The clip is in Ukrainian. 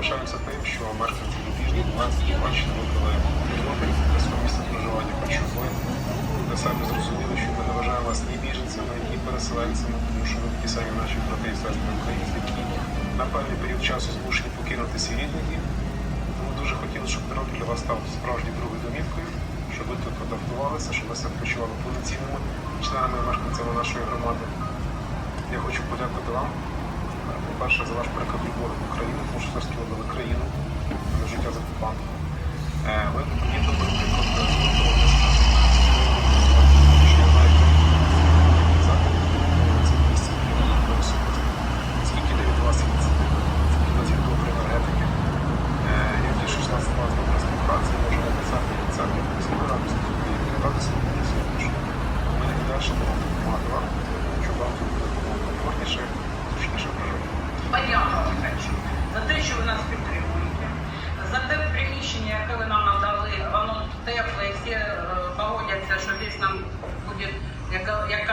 пишаємося тим, що мешканці Львівні 12 бачили виклали роботи для свого місця проживання почули. Для себе зрозуміли, що ми не вважаємо вас ні біженцями, ні переселенцями, тому що ви такі самі наші брати і сестри українці, які на певний період часу змушені покинути дім. Тому дуже хотіли, щоб Тернопіль для вас став справжньою другою домівкою, щоб ви тут адаптувалися, щоб ви себе почували повноцінними членами мешканцями нашої громади. Я хочу подякувати вам, по-перше, за ваш приклад любові в Україну, тому що все нашим мотор, що вам комфортніше, зручніше проживати. Подякувати хочу за те, що ви нас підтримуєте, за те приміщення, яке ви нам надали, воно тепле, і всі е, погодяться, що десь нам буде яка.